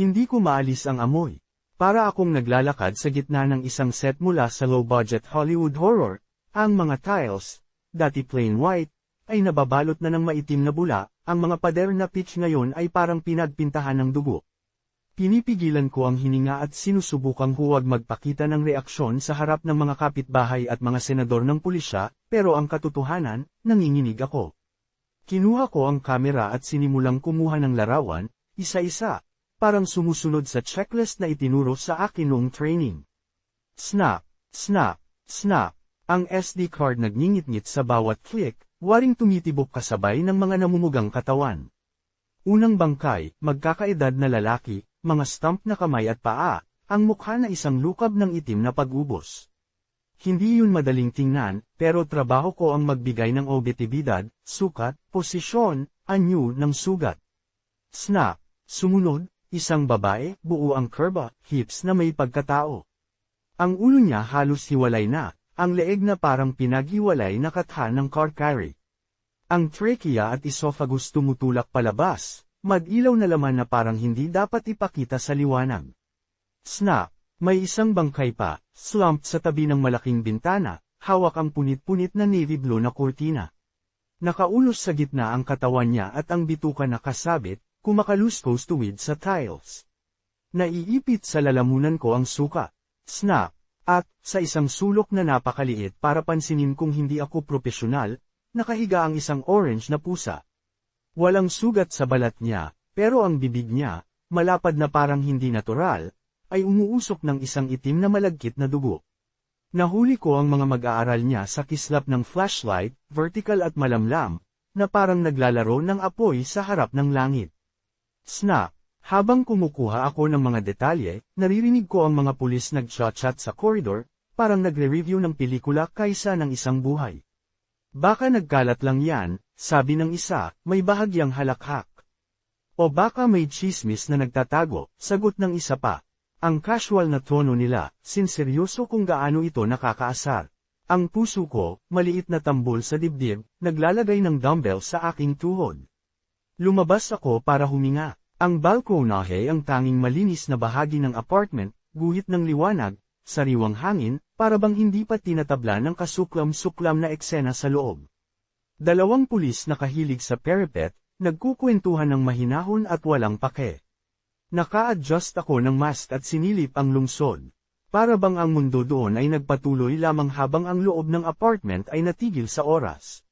Hindi ko maalis ang amoy. Para akong naglalakad sa gitna ng isang set mula sa low-budget Hollywood horror, ang mga tiles, dati plain white, ay nababalot na ng maitim na bula, ang mga pader na pitch ngayon ay parang pinagpintahan ng dugo. Pinipigilan ko ang hininga at sinusubukang huwag magpakita ng reaksyon sa harap ng mga kapitbahay at mga senador ng pulisya, pero ang katotohanan, nanginginig ako. Kinuha ko ang kamera at sinimulang kumuha ng larawan, isa-isa, parang sumusunod sa checklist na itinuro sa akin noong training. Snap, snap, snap. Ang SD card nagngingit-ngit sa bawat click, waring tumitibok kasabay ng mga namumugang katawan. Unang bangkay, magkakaedad na lalaki, mga stump na kamay at paa, ang mukha na isang lukab ng itim na pag-ubos. Hindi yun madaling tingnan, pero trabaho ko ang magbigay ng obetibidad, sukat, posisyon, anyo ng sugat. Snap, sumunod, isang babae, buo ang curva, hips na may pagkatao. Ang ulo niya halos hiwalay na, ang leeg na parang pinaghiwalay na katha ng car carry. Ang trachea at esophagus tumutulak palabas, madilaw na laman na parang hindi dapat ipakita sa liwanag. Snap, may isang bangkay pa, slumped sa tabi ng malaking bintana, hawak ang punit-punit na navy blue na kurtina. Nakaulos sa gitna ang katawan niya at ang bituka na kasabit, kumakaluskos tuwid sa tiles. Naiipit sa lalamunan ko ang suka. Snap, at, sa isang sulok na napakaliit para pansinin kung hindi ako propesyonal, nakahiga ang isang orange na pusa. Walang sugat sa balat niya, pero ang bibig niya, malapad na parang hindi natural, ay umuusok ng isang itim na malagkit na dugo. Nahuli ko ang mga mag-aaral niya sa kislap ng flashlight, vertical at malamlam, na parang naglalaro ng apoy sa harap ng langit. Snap! Habang kumukuha ako ng mga detalye, naririnig ko ang mga pulis nag-chat-chat sa corridor, parang nagre-review ng pelikula kaysa ng isang buhay. Baka nagkalat lang yan, sabi ng isa, may bahagyang halakhak. O baka may chismis na nagtatago, sagot ng isa pa. Ang casual na tono nila, sinseryoso kung gaano ito nakakaasar. Ang puso ko, maliit na tambol sa dibdib, naglalagay ng dumbbell sa aking tuhod. Lumabas ako para huminga. Ang balkonahe ang tanging malinis na bahagi ng apartment, guhit ng liwanag, sariwang hangin, para bang hindi pa tinatabla ng kasuklam-suklam na eksena sa loob. Dalawang pulis na kahilig sa parapet, nagkukwentuhan ng mahinahon at walang pake. Naka-adjust ako ng mask at sinilip ang lungsod. Para bang ang mundo doon ay nagpatuloy lamang habang ang loob ng apartment ay natigil sa oras.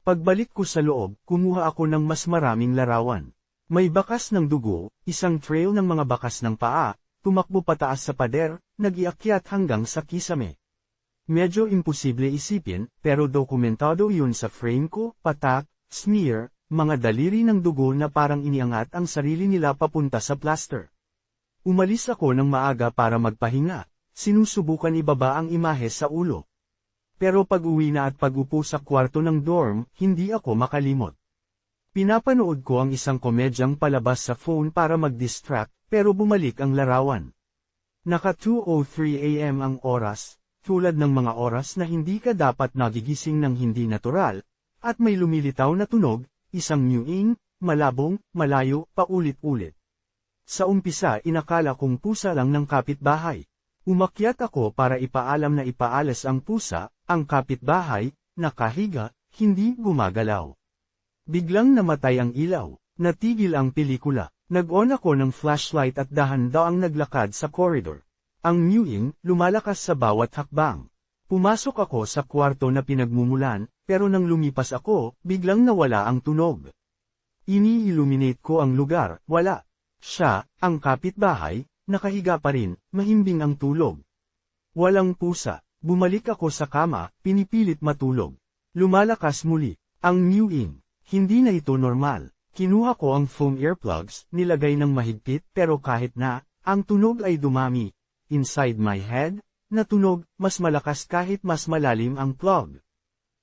Pagbalik ko sa loob, kumuha ako ng mas maraming larawan. May bakas ng dugo, isang trail ng mga bakas ng paa, tumakbo pataas sa pader, nagiakyat hanggang sa kisame. Medyo imposible isipin, pero dokumentado yun sa frame ko, patak, smear, mga daliri ng dugo na parang iniangat ang sarili nila papunta sa plaster. Umalis ako ng maaga para magpahinga, sinusubukan ibaba ang imahe sa ulo. Pero pag-uwi na at pag-upo sa kwarto ng dorm, hindi ako makalimot. Pinapanood ko ang isang komedyang palabas sa phone para mag-distract, pero bumalik ang larawan. Naka 2.03 am ang oras, tulad ng mga oras na hindi ka dapat nagigising ng hindi natural, at may lumilitaw na tunog, isang mewing, malabong, malayo, paulit-ulit. Sa umpisa inakala kong pusa lang ng kapitbahay. Umakyat ako para ipaalam na ipaalas ang pusa, ang kapitbahay, nakahiga, hindi gumagalaw. Biglang namatay ang ilaw, natigil ang pelikula. Nag-on ako ng flashlight at dahan-daang naglakad sa corridor. Ang mewing, lumalakas sa bawat hakbang. Pumasok ako sa kwarto na pinagmumulan, pero nang lumipas ako, biglang nawala ang tunog. Ini-illuminate ko ang lugar, wala. Siya, ang kapitbahay, nakahiga pa rin, mahimbing ang tulog. Walang pusa, bumalik ako sa kama, pinipilit matulog. Lumalakas muli, ang mewing. Hindi na ito normal. Kinuha ko ang foam earplugs, nilagay ng mahigpit pero kahit na, ang tunog ay dumami. Inside my head, na tunog, mas malakas kahit mas malalim ang plug.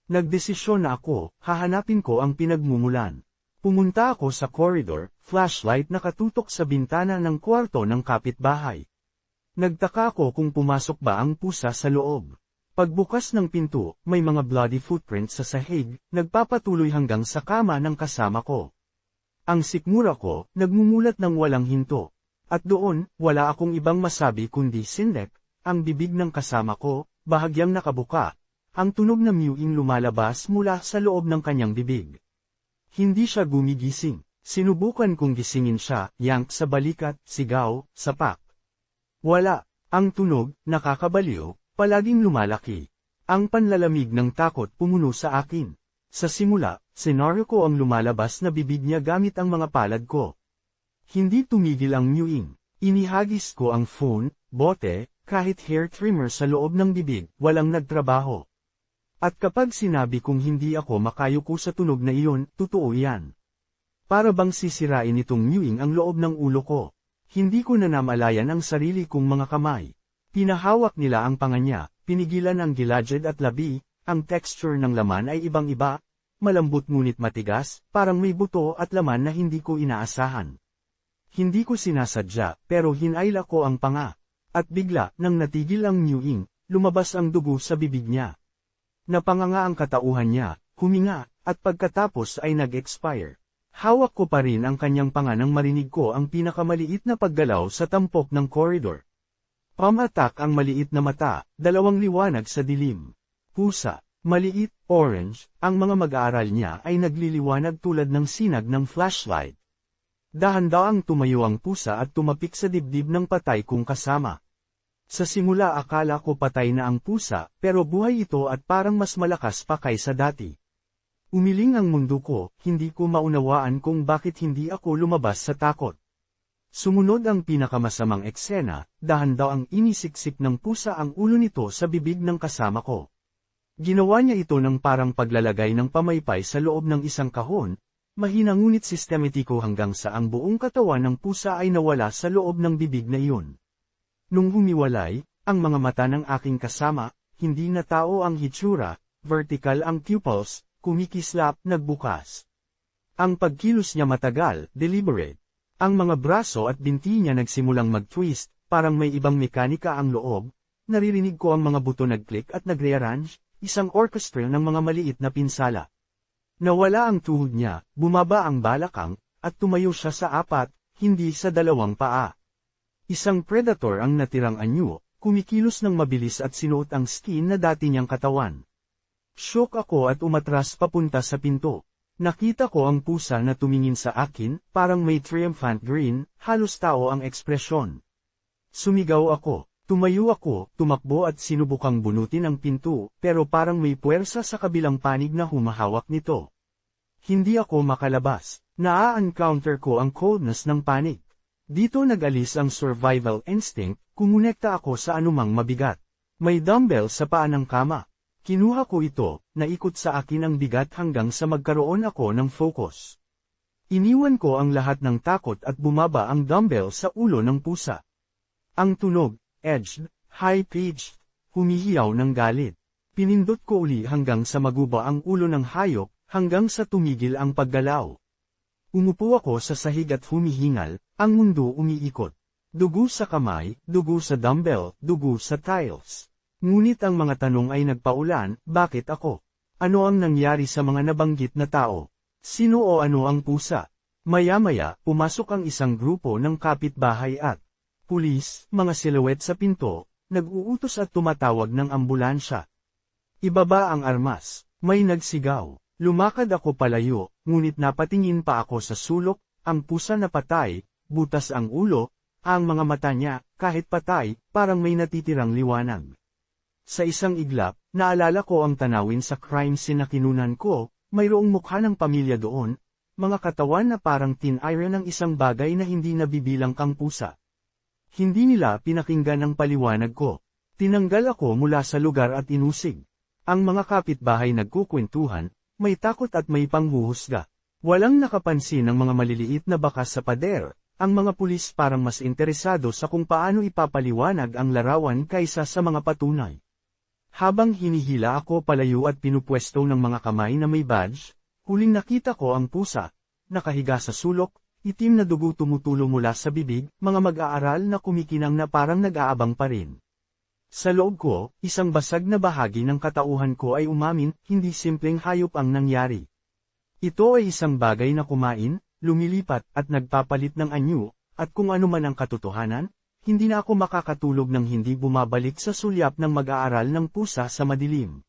Nagdesisyon na ako, hahanapin ko ang pinagmumulan. Pumunta ako sa corridor, flashlight nakatutok sa bintana ng kwarto ng kapitbahay. Nagtaka ko kung pumasok ba ang pusa sa loob. Pagbukas ng pinto, may mga bloody footprints sa sahig, nagpapatuloy hanggang sa kama ng kasama ko. Ang sikmura ko, nagmumulat ng walang hinto. At doon, wala akong ibang masabi kundi sindek, ang bibig ng kasama ko, bahagyang nakabuka, ang tunog na mewing lumalabas mula sa loob ng kanyang bibig. Hindi siya gumigising. Sinubukan kong gisingin siya, yank sa balikat, sigaw, sapak. Wala. Ang tunog, nakakabaliw, palaging lumalaki. Ang panlalamig ng takot pumuno sa akin. Sa simula, senaryo ko ang lumalabas na bibig niya gamit ang mga palad ko. Hindi tumigil ang mewing. Inihagis ko ang phone, bote, kahit hair trimmer sa loob ng bibig, walang nagtrabaho. At kapag sinabi kong hindi ako makayuko sa tunog na iyon, totoo yan. Para bang sisirain nitong mewing ang loob ng ulo ko. Hindi ko na namalayan ang sarili kong mga kamay. Pinahawak nila ang panga niya, pinigilan ang gilagid at labi, ang texture ng laman ay ibang-iba, malambot ngunit matigas, parang may buto at laman na hindi ko inaasahan. Hindi ko sinasadya, pero hinayla ko ang panga. At bigla, nang natigil ang mewing, lumabas ang dugo sa bibig niya. Napanganga ang katauhan niya, huminga, at pagkatapos ay nag-expire. Hawak ko pa rin ang kanyang panga nang marinig ko ang pinakamaliit na paggalaw sa tampok ng koridor. Pamatak ang maliit na mata, dalawang liwanag sa dilim. Pusa, maliit, orange, ang mga mag-aaral niya ay nagliliwanag tulad ng sinag ng flashlight. Dahan-daang tumayo ang pusa at tumapik sa dibdib ng patay kong kasama. Sa simula akala ko patay na ang pusa, pero buhay ito at parang mas malakas pa kaysa dati. Umiling ang mundo ko, hindi ko maunawaan kung bakit hindi ako lumabas sa takot. Sumunod ang pinakamasamang eksena, dahan daw ang inisiksik ng pusa ang ulo nito sa bibig ng kasama ko. Ginawa niya ito ng parang paglalagay ng pamaypay sa loob ng isang kahon, mahina ngunit sistematiko hanggang sa ang buong katawan ng pusa ay nawala sa loob ng bibig na iyon. Nung humiwalay, ang mga mata ng aking kasama, hindi na tao ang hitsura, vertical ang pupils, kumikislap, nagbukas. Ang pagkilos niya matagal, deliberate. Ang mga braso at binti niya nagsimulang mag-twist, parang may ibang mekanika ang loob, naririnig ko ang mga buto nag-click at nag-rearrange, isang orchestra ng mga maliit na pinsala. Nawala ang tuhod niya, bumaba ang balakang, at tumayo siya sa apat, hindi sa dalawang paa. Isang predator ang natirang anyo, kumikilos ng mabilis at sinuot ang skin na dati niyang katawan. Shock ako at umatras papunta sa pinto. Nakita ko ang pusa na tumingin sa akin, parang may triumphant grin, halos tao ang ekspresyon. Sumigaw ako, tumayo ako, tumakbo at sinubukang bunutin ang pinto, pero parang may puwersa sa kabilang panig na humahawak nito. Hindi ako makalabas, naa-encounter ko ang coldness ng panik. Dito nag-alis ang survival instinct, kumonekta ako sa anumang mabigat. May dumbbell sa paa ng kama, Kinuha ko ito, naikot sa akin ang bigat hanggang sa magkaroon ako ng focus. Iniwan ko ang lahat ng takot at bumaba ang dumbbell sa ulo ng pusa. Ang tunog, edged, high-pitched, humihiyaw ng galit. Pinindot ko uli hanggang sa maguba ang ulo ng hayop, hanggang sa tumigil ang paggalaw. Umupo ako sa sahig at humihingal, ang mundo umiikot. Dugo sa kamay, dugo sa dumbbell, dugo sa tiles. Ngunit ang mga tanong ay nagpaulan, bakit ako? Ano ang nangyari sa mga nabanggit na tao? Sino o ano ang pusa? Maya-maya, pumasok ang isang grupo ng kapitbahay at pulis, mga silhouette sa pinto, nag-uutos at tumatawag ng ambulansya. Ibaba ang armas, may nagsigaw. Lumakad ako palayo, ngunit napatingin pa ako sa sulok, ang pusa na patay, butas ang ulo, ang mga mata niya, kahit patay, parang may natitirang liwanag. Sa isang iglap, naalala ko ang tanawin sa crime scene na kinunan ko, mayroong mukha ng pamilya doon, mga katawan na parang tin iron ng isang bagay na hindi nabibilang kang pusa. Hindi nila pinakinggan ang paliwanag ko. Tinanggal ako mula sa lugar at inusig. Ang mga kapitbahay nagkukwentuhan, may takot at may panghuhusga. Walang nakapansin ng mga maliliit na bakas sa pader, ang mga pulis parang mas interesado sa kung paano ipapaliwanag ang larawan kaysa sa mga patunay. Habang hinihila ako palayo at pinupwesto ng mga kamay na may badge, huling nakita ko ang pusa, nakahiga sa sulok, itim na dugo tumutulo mula sa bibig, mga mag-aaral na kumikinang na parang nag-aabang pa rin. Sa loob ko, isang basag na bahagi ng katauhan ko ay umamin, hindi simpleng hayop ang nangyari. Ito ay isang bagay na kumain, lumilipat at nagpapalit ng anyo, At kung ano man ang katotohanan, hindi na ako makakatulog ng hindi bumabalik sa sulyap ng mag-aaral ng pusa sa madilim.